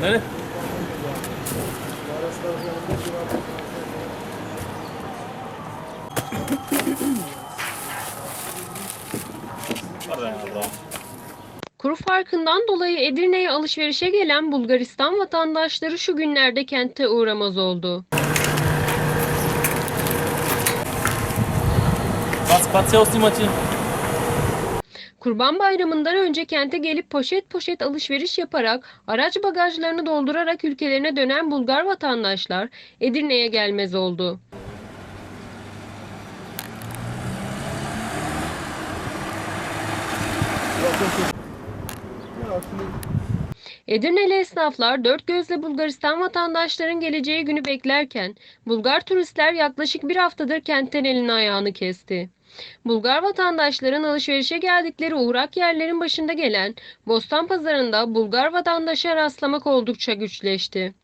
Ne? Pardon abla. Kuru farkından dolayı Edirne'ye alışverişe gelen Bulgaristan vatandaşları şu günlerde kente uğramaz oldu. Was passiert snimacie? Kurban Bayramı'ndan önce kente gelip poşet poşet alışveriş yaparak araç bagajlarını doldurarak ülkelerine dönen Bulgar vatandaşlar Edirne'ye gelmez oldu. Edirneli esnaflar dört gözle Bulgaristan vatandaşların geleceği günü beklerken Bulgar turistler yaklaşık bir haftadır kentten elini ayağını kesti. Bulgar vatandaşların alışverişe geldikleri uğrak yerlerin başında gelen Bostan Pazarı'nda Bulgar vatandaşa rastlamak oldukça güçleşti.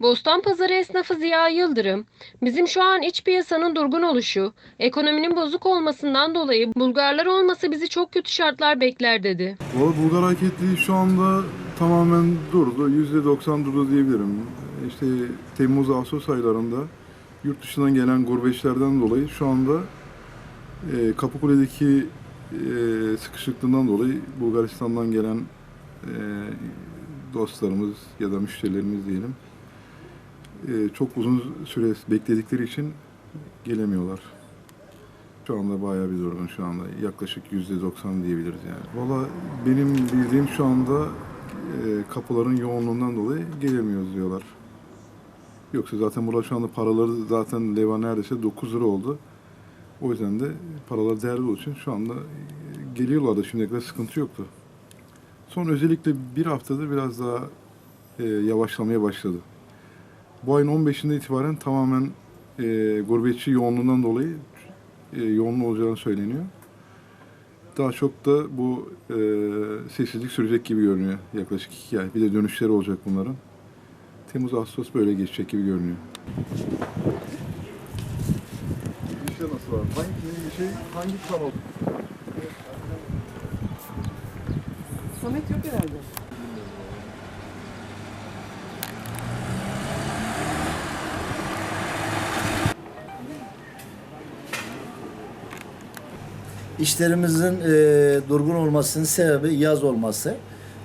Bostan Pazarı esnafı Ziya Yıldırım, bizim şu an iç piyasanın durgun oluşu, ekonominin bozuk olmasından dolayı Bulgarlar olmasa bizi çok kötü şartlar bekler dedi. Valla Bulgar hareketliği şu anda tamamen durdu. %90 durdu diyebilirim. İşte Temmuz-Ağustos aylarında yurt dışından gelen gurbetçilerden dolayı şu anda e, Kapıkule'deki e, sıkışıklığından dolayı Bulgaristan'dan gelen e, dostlarımız ya da müşterilerimiz diyelim e, çok uzun süre bekledikleri için gelemiyorlar. Şu anda bayağı bir durgun şu anda. Yaklaşık yüzde doksan diyebiliriz yani. Valla benim bildiğim şu anda e, kapıların yoğunluğundan dolayı gelemiyoruz diyorlar. Yoksa zaten burada şu anda paraları zaten leva neredeyse 9 lira oldu. O yüzden de paralar değerli olduğu için şu anda e, geliyorlardı şimdiye kadar sıkıntı yoktu. Son özellikle bir haftadır biraz daha e, yavaşlamaya başladı. Bu ayın 15'inde itibaren tamamen e, gurbetçi yoğunluğundan dolayı e, yoğunluğu olacağını söyleniyor. Daha çok da bu e, sessizlik sürecek gibi görünüyor yaklaşık iki ay. Bir de dönüşleri olacak bunların. Temmuz Ağustos böyle geçecek gibi görünüyor. Nasıl var? Hangi şey hangi kanal? Samet yok herhalde. İşlerimizin e, durgun olmasının sebebi yaz olması,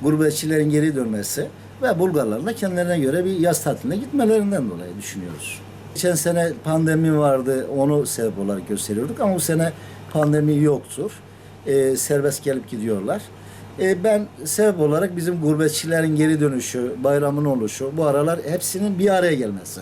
gurbetçilerin geri dönmesi ve Bulgarların da kendilerine göre bir yaz tatiline gitmelerinden dolayı düşünüyoruz. Geçen sene pandemi vardı, onu sebep olarak gösteriyorduk ama bu sene pandemi yoktur. E, serbest gelip gidiyorlar. E, ben sebep olarak bizim gurbetçilerin geri dönüşü, bayramın oluşu, bu aralar hepsinin bir araya gelmesi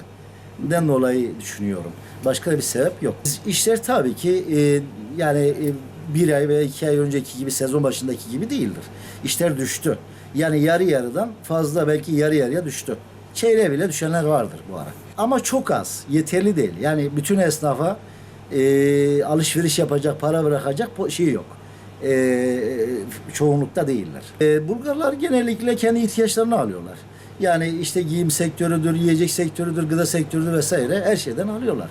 den dolayı düşünüyorum. Başka bir sebep yok. İşler tabii ki e, yani e, bir ay veya iki ay önceki gibi sezon başındaki gibi değildir. İşler düştü. Yani yarı yarıdan fazla belki yarı yarıya düştü. Çeyreğe bile düşenler vardır bu ara. Ama çok az. Yeterli değil. Yani bütün esnafa e, alışveriş yapacak, para bırakacak şey yok. E, çoğunlukta değiller. E, Bulgarlar genellikle kendi ihtiyaçlarını alıyorlar. Yani işte giyim sektörüdür, yiyecek sektörüdür, gıda sektörüdür vesaire her şeyden alıyorlar.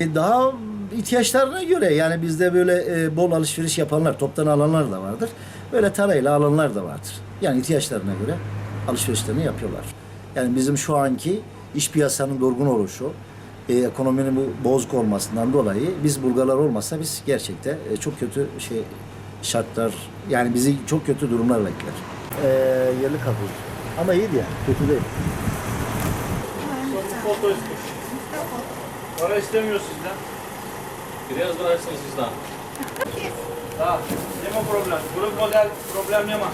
E, daha ihtiyaçlarına göre yani bizde böyle e, bol alışveriş yapanlar, toptan alanlar da vardır. Böyle tarayla alanlar da vardır. Yani ihtiyaçlarına göre alışverişlerini yapıyorlar. Yani bizim şu anki iş piyasanın durgun oluşu, e, ekonominin bu bozuk olmasından dolayı biz Bulgarlar olmasa biz gerçekten e, çok kötü şey şartlar yani bizi çok kötü durumlar bekler. E, yerli karpuz. Ama iyiydi yani. Kötü değil. Foto istiyor. Para istemiyor sizden. Biraz bıraksın sizden. Da, nema problem. Grup model problem nema.